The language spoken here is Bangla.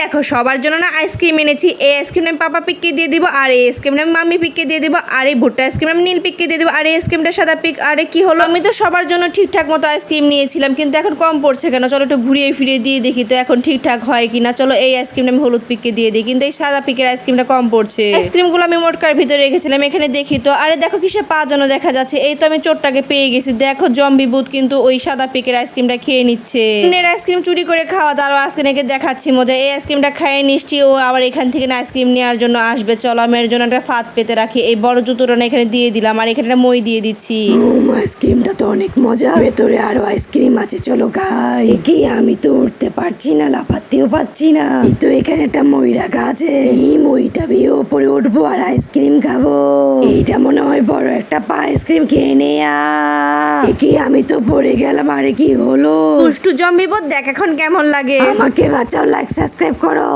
দেখো সবার জন্য না আইসক্রিম এনেছি এই আইসক্রিম আমি পাপা পিককে দিয়ে দিব আর এই আইসক্রিম আমি মাম্মি পিককে দিয়ে দিব আর এই ভুট্টা আইসক্রিম আমি নীল পিককে দিয়ে দিব আর এই আইসক্রিমটা সাদা পিক আরে কি হলো আমি তো সবার জন্য ঠিকঠাক মতো আইসক্রিম নিয়েছিলাম কিন্তু এখন কম পড়ছে কেন চলো একটু ঘুরিয়ে ফিরিয়ে দিয়ে দেখি তো এখন ঠিকঠাক হয় কিনা চলো এই আইসক্রিমটা আমি হলুদ পিককে দিয়ে দিই কিন্তু এই সাদা পিকের আইসক্রিমটা কম পড়ছে আইসক্রিমগুলো আমি মোটকার ভিতরে রেখেছিলাম এখানে দেখি তো আরে দেখো কিসে পা যেন দেখা যাচ্ছে এই তো আমি চোরটাকে পেয়ে গেছি দেখো জম্বি বুথ কিন্তু ওই সাদা পিকের আইসক্রিমটা খেয়ে নিচ্ছে আইসক্রিম চুরি করে খাওয়া তারও আজকে নাকি দেখাচ্ছি মজা এই আইসক্রিমটা খাইয়ে নিশ্চয়ই ও আবার এখান থেকে না আইসক্রিম নেওয়ার জন্য আসবে। চলো, আমি এর জন্য একটা ফাঁদ পেতে রাখি। এই বড় জুতোটা না এখানে দিয়ে দিলাম, আর এখানে মই দিয়ে দিচ্ছি। আইসক্রিমটা তো অনেক মজা ভেতরে আরও আইসক্রিম আছে। চলো খাই কি আমি তো উঠতে পারছি না, লাফাতেও পারছি না। তো এখানে একটা মই রাখা আছে। এই মইটা বিয়ে ওপরে উঠবো আর আইসক্রিম খাব। এইটা মনে হয় বড় একটা পা আইসক্রিম খেয়ে নেয়া। কি আমি তো পড়ে গেলাম আরে কি হলো? দুষ্টু জম্বি বোধ দেখ এখন কেমন লাগে। আমাকে বাঁচাও লাইক সাবস্ক্রাইব করো।